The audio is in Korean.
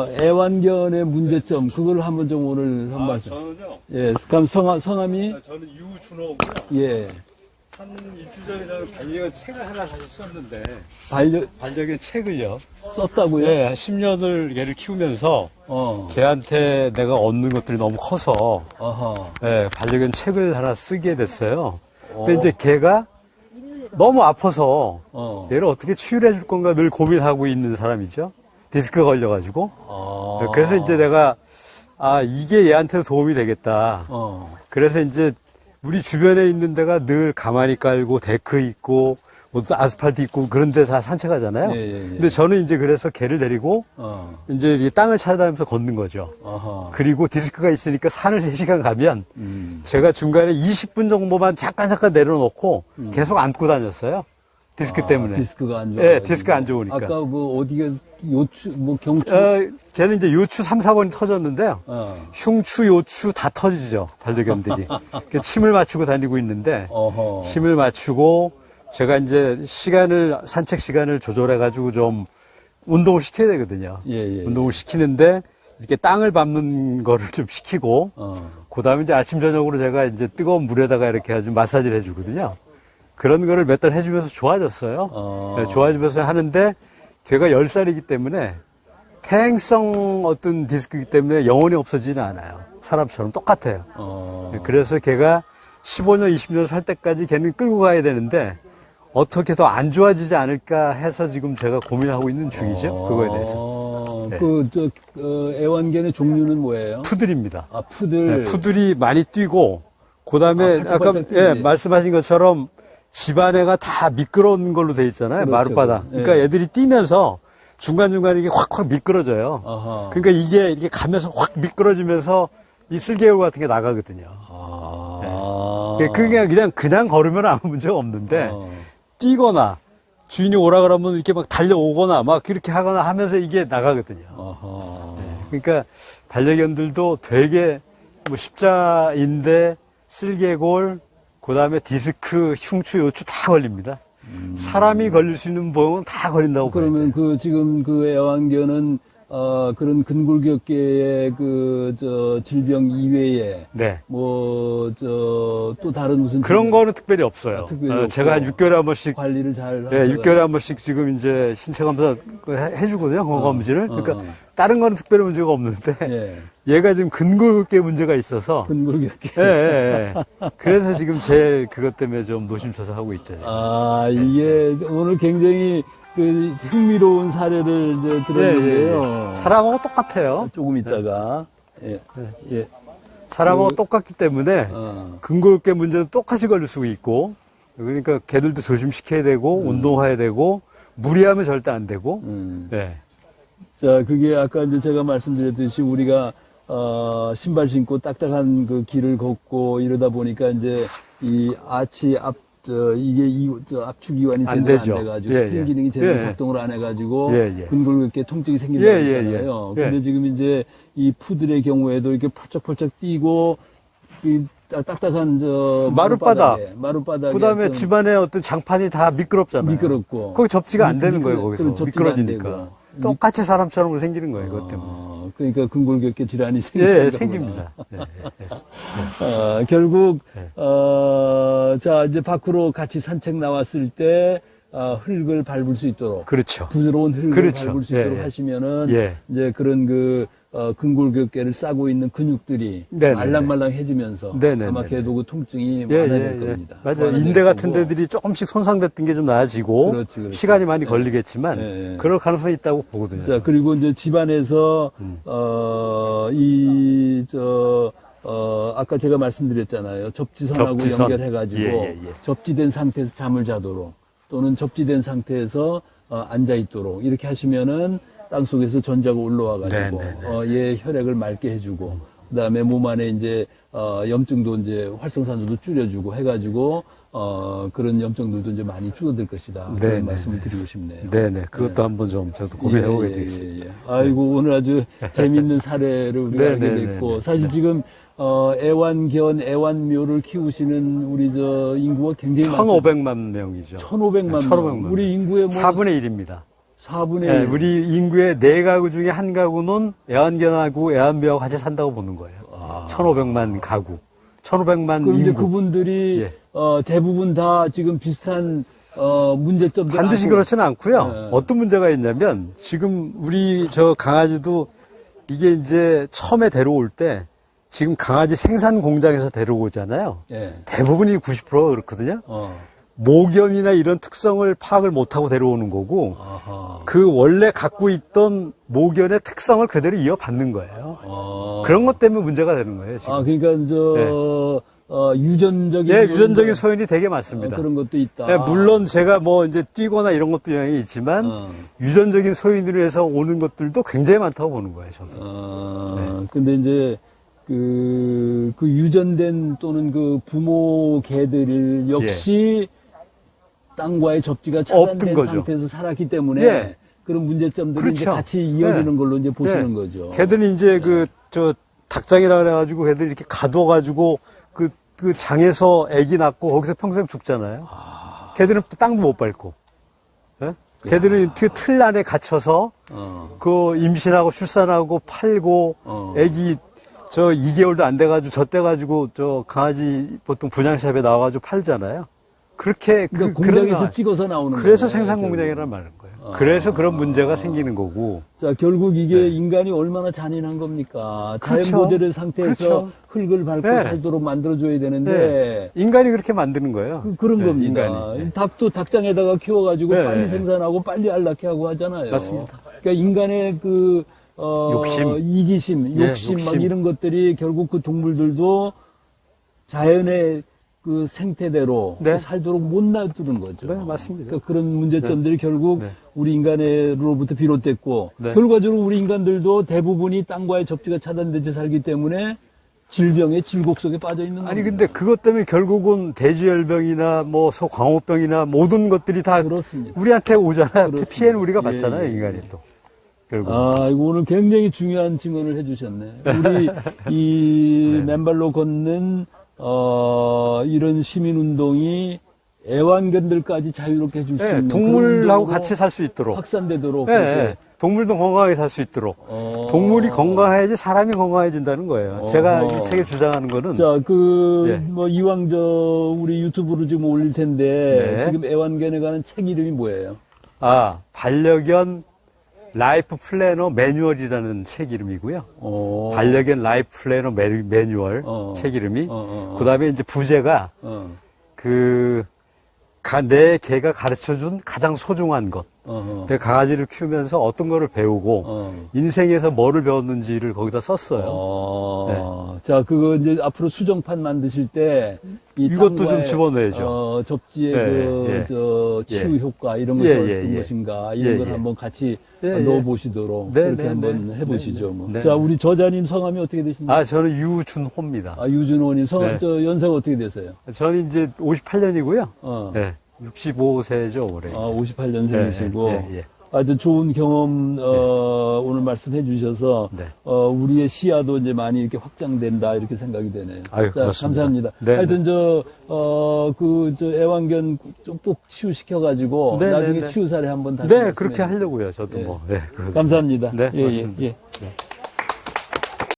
어, 애완견의 문제점 그걸 한번 좀 오늘 한 아, 말씀. 저는요. 예, 그럼 성함, 성함이 아, 저는 유준호고요. 예, 한 일주일 전에 저는 반려견 책을 하나 사서 썼는데 반려 반려견 책을요. 썼다고요? 예, 한 10년을 얘를 키우면서 어, 걔한테 내가 얻는 것들이 너무 커서 어허. 예, 반려견 책을 하나 쓰게 됐어요. 근데 어. 이제 걔가 너무 아파서 어. 얘를 어떻게 치유해 줄 건가 늘 고민하고 있는 사람이죠. 디스크가 걸려가지고. 아. 그래서 이제 내가 아 이게 얘한테 도움이 되겠다. 어, 그래서 이제 우리 주변에 있는 데가 늘 가만히 깔고 데크 있고 뭐또 아스팔트 있고 그런 데 다 산책하잖아요. 예, 예, 예. 근데 저는 이제 그래서 개를 데리고 어, 이제 땅을 찾아다니면서 걷는 거죠. 어허. 그리고 디스크가 있으니까 산을 3시간 가면 음. 제가 중간에 20분 정도만 잠깐 잠깐 내려놓고 계속 안고 다녔어요. 디스크 아, 때문에. 디스크가 안 좋아. 예, 디스크가 안 좋으니까. 아까 그 어디가 요추 뭐 경추. 어, 걔는 이제 요추 3, 4번이 터졌는데요. 어. 흉추, 요추 다 터지죠. 반려견들이. 그 침을 맞추고 다니고 있는데 어허. 침을 맞추고 제가 이제 시간을 산책 시간을 조절해 가지고 좀 운동을 시켜야 되거든요. 예, 예. 운동을 시키는데 이렇게 땅을 밟는 거를 좀 시키고 어. 그 다음에 이제 아침 저녁으로 제가 이제 뜨거운 물에다가 이렇게 아주 마사지를 해주거든요. 그런 거를 몇 달 해주면서 좋아졌어요. 어. 네, 좋아지면서 하는데 걔가 10살이기 때문에 퇴행성 어떤 디스크이기 때문에 영원히 없어지지는 않아요. 사람처럼 똑같아요. 어. 네, 그래서 걔가 15년, 20년 살 때까지 걔는 끌고 가야 되는데 어떻게 더 안 좋아지지 않을까 해서 지금 제가 고민하고 있는 중이죠. 그거에 대해서. 어, 네. 그, 저, 어, 애완견의 종류는 뭐예요? 푸들입니다. 아, 푸들. 네, 푸들이 많이 뛰고 그 다음에 아, 아까 팔짝팔짝 예. 말씀하신 것처럼 집안에가 다 미끄러운 걸로 돼 있잖아요. 그렇죠. 마룻바닥. 예. 그러니까 애들이 뛰면서 중간중간 이게 확확 미끄러져요. 아하. 그러니까 이게 이렇게 가면서 확 미끄러지면서 이 쓸개울 같은 게 나가거든요. 아. 예, 그게 그냥 그냥 걸으면 아무 문제가 없는데 어. 뛰거나 주인이 오라 그러면 이렇게 막 달려오거나 막 그렇게 하거나 하면서 이게 나가거든요. 아하. 그러니까 반려견들도 되게 뭐 십자인대, 쓸개골, 그 다음에 디스크, 흉추, 요추 다 걸립니다. 사람이 걸릴 수 있는 병은 다 걸린다고. 그러면 그 지금 그 애완견은 어 그런 근골격계의 그 저 질병 이외에 네. 뭐 저 또 다른 무슨 그런 질병 거는 특별히 없어요. 아, 특별히 어. 제가 한 6개월에 한 번씩 관리를 잘 예, 하셔가지고. 6개월에 한 번씩 지금 이제 신체 검사 그 해- 해주거든요, 건강검진을. 어, 그러니까 어. 다른 거는 특별히 문제가 없는데 예. 얘가 지금 근골격계 문제가 있어서 근골격계. 예, 예, 예. 그래서 지금 제일 그것 때문에 좀 노심초사 하고 있죠. 아 이게 오늘 굉장히 그 흥미로운 사례를 이제 들었는데요. 예, 예, 예. 사람하고 똑같아요. 조금 있다가 예. 예. 사람하고 그- 똑같기 때문에 어. 근골격 문제도 똑같이 걸릴 수 있고 그러니까 개들도 조심시켜야 되고 운동해야 되고 무리하면 절대 안 되고 음. 네. 자, 그게 아까 이제 제가 말씀드렸듯이 우리가 어, 신발 신고 딱딱한 그 길을 걷고 이러다 보니까 이제 이 아치 앞, 저, 이게 이, 저 압축 이완이 안 제대로 되죠. 안 돼가지고 예, 스킨 예. 기능이 제대로 예, 예. 작동을 안 해가지고 예, 예. 근골격계 통증이 생긴다고 예, 예, 했잖아요. 예. 예. 근데 지금 이제 이 푸들의 경우에도 이렇게 펄쩍펄쩍 뛰고 이 딱- 딱딱한 저 마룻바닥. 마룻바닥에 그다음에 집안에 어떤 장판이 다 미끄럽잖아요. 미끄럽고 거기 접지가 안 미- 되는 미끄러- 거예요 거기서 그럼 접지가 안 미끄러지니까 되고. 똑같이 사람처럼 생기는 거예요 그것 때문에. 어, 그러니까 근골격계 질환이 생기는 예. 생깁니다. 예, 예. 어, 결국 네. 어, 자 이제 밖으로 같이 산책 나왔을 때 어, 흙을 밟을 수 있도록 그렇죠. 부드러운 흙을 그렇죠. 밟을 수 예, 있도록 예. 하시면은 예. 이제 그런 그 어, 근골격계를 싸고 있는 근육들이 네네네. 말랑말랑해지면서 네네네네. 아마 걔도 그 통증이 예, 완화될 예, 예. 겁니다. 맞아요. 인대 같은 거고. 데들이 조금씩 손상됐던 게 좀 나아지고 그렇지, 그렇지. 시간이 많이 예. 걸리겠지만 예, 예. 그럴 가능성이 있다고 보거든요. 자, 그리고 이제 집안에서, 음. 어, 이, 저, 어, 아까 제가 말씀드렸잖아요. 접지선하고 접지선. 연결해가지고, 예, 예, 예. 접지된 상태에서 잠을 자도록, 또는 접지된 상태에서, 어, 앉아 있도록, 이렇게 하시면은 땅 속에서 전자가 올라와가지고, 네, 네, 네. 어, 얘 혈액을 맑게 해주고, 그 다음에 몸 안에 이제, 어, 염증도 이제 활성산소도 줄여주고 해가지고, 어, 그런 염증들도 이제 많이 줄어들 것이다. 네, 그런 네, 말씀을 드리고 싶네요. 네네. 그것도 한번 좀 저도 고민해 보게 예, 예, 되겠습니다. 예, 예. 아이고 오늘 아주 재밌는 사례를 우리가 네, 알게 네, 됐고 네, 사실 지금 어, 애완견, 애완묘를 키우시는 우리 저 인구가 굉장히 많죠. 1,500만 명이죠. 1,500만 명. 1,500만 우리 인구의 뭐 4분의 1입니다. 4분의 예, 1. 우리 인구의 네 가구 중에 한 가구는 애완견하고 애완묘하고 같이 산다고 보는 거예요. 아. 1,500만 가구. 1,500만 그럼 이제 인구. 그분들이 예. 어, 대부분 다 지금 비슷한 어, 문제점들 반드시 안고- 그렇지는 않고요. 네. 어떤 문제가 있냐면 지금 우리 저 강아지도 이게 이제 처음에 데려올 때 지금 강아지 생산 공장에서 데려오잖아요. 예. 대부분이 90%가 그렇거든요. 어. 모견이나 이런 특성을 파악을 못하고 데려오는 거고 아하. 그 원래 갖고 있던 모견의 특성을 그대로 이어받는 거예요. 어. 그런 것 때문에 문제가 되는 거예요. 지금. 아, 그러니까 저 어, 유전적인 예, 유전적인 소인이 되게 어, 많습니다. 그런 것도 있다. 예, 물론 제가 뭐 이제 뛰거나 이런 것도 영향이 있지만 어. 유전적인 소인으로 해서 오는 것들도 굉장히 많다고 보는 거예요, 저도. 어, 네. 근데 이제 그, 그 유전된 또는 그 부모 개들 역시 땅과의 접지가 예. 차단된. 상태에서 살았기 때문에 예. 그런 문제점들이 이제 그렇죠. 같이 이어지는 예. 걸로 이제 보시는 예. 거죠. 걔들이 이제 그, 저, 닭장이라 그래가지고 걔들 이렇게 가둬가지고 그, 그 장에서 아기 낳고 거기서 평생 죽잖아요. 걔들은 땅도 못 밟고. 예? 걔들은 그 틀 안에 갇혀서 어. 그 임신하고 출산하고 팔고 어. 아기 저 2개월도 안 돼가지고 젖대 가지고 저 강아지 보통 분양샵에 나와가지고 팔잖아요. 그렇게 그러니까 그, 공장에서 거- 찍어서 나오는 그래서 생산. 공장이라는 말인 거예요. 아. 그래서 그런 문제가 생기는 거고. 자, 결국 이게 네. 인간이 얼마나 잔인한 겁니까? 그렇죠. 자연 모델의 상태에서 그렇죠. 흙을 밟고 네. 살도록 만들어줘야 되는데 네. 인간이 그렇게 만드는 거예요. 그, 런 네, 겁니다. 인간이. 네. 닭도 닭장에다가 키워가지고 네, 빨리 네. 생산하고 빨리 안락해 하고 하잖아요. 맞습니다. 그러니까 인간의 그, 어, 욕심. 이기심, 네, 욕심, 막 욕심. 이런 것들이 결국 그 동물들도 자연의 그 생태대로 네. 살도록 못 놔두는 거죠. 네, 맞습니다. 그러니까 그런 문제점들이 결국 네. 우리 인간으로부터 비롯됐고 네. 결과적으로 우리 인간들도 대부분이 땅과의 접지가 차단된 채 살기 때문에 질병의 질곡 속에 빠져 있는 아니 겁니다. 근데 그것 때문에 결국은 돼지열병이나 뭐 소광호병이나 모든 것들이 다 그렇습니다. 우리한테 오잖아요. 그렇습니다. 피해는 우리가 예, 받잖아요, 예, 인간이 또. 결국. 아, 이거 오늘 굉장히 중요한 증언을 해주셨네. 우리 이 네. 맨발로 걷는 어 이런 시민 운동이 애완견들까지 자유롭게 해줄 수 예, 있는 동물하고 같이 살 수 있도록. 확산되도록 예, 그렇게. 예. 동물도 건강하게 살 수 있도록. 어. 동물이 건강해야지 사람이 건강해진다는 거예요. 어허. 제가 이 책에 주장하는 거는 자, 그, 예. 뭐, 이왕 저, 우리 유튜브로 지금 올릴 텐데, 네. 지금 애완견에 관한 책 이름이 뭐예요? 아, 반려견 라이프 플래너 매뉴얼이라는 책 이름이고요. 어. 반려견 라이프 플래너 매, 매뉴얼 어. 책 이름이. 어, 어, 어. 그다음에 이제 부제가 어, 그, 가, 내 개가 가르쳐 준 가장 소중한 것. 어, 내 강아지를 키우면서 어떤 거를 배우고, 어. 인생에서 뭐를 배웠는지를 거기다 썼어요. 어, 자, 그거 이제 앞으로 수정판 만드실 때, 이 이것도 좀 집어넣어야죠. 어, 접지의 예, 그, 예. 저, 치유 예. 효과, 이런 것이 예, 어떤 예, 예. 것인가, 이런 예, 걸 예. 한번 같이 예, 넣어 보시도록, 네, 그렇게 네, 한번 네. 해보시죠. 네, 뭐. 네. 자, 우리 저자님 성함이 어떻게 되십니까? 아, 저는 유준호입니다. 아, 유준호님 성함, 네. 저, 연세가 어떻게 되세요? 저는 이제 58년이고요. 어. 네. 65세죠, 올해. 아, 58년생이시고. 예, 예, 예. 하여튼 좋은 경험, 어, 오늘 말씀해 주셔서, 네. 어, 우리의 시야도 이제 많이 이렇게 확장된다, 이렇게 생각이 되네요. 아유, 자. 감사합니다. 네, 하여튼 저, 어, 그, 저, 애완견 좀 꼭 치유시켜 가지고, 네, 나중에 네, 네. 치유 사례 한번 다시. 네, 그렇게. 하려고요, 저도 예. 뭐. 네, 그러도록. 감사합니다. 네, 예, 예. 예.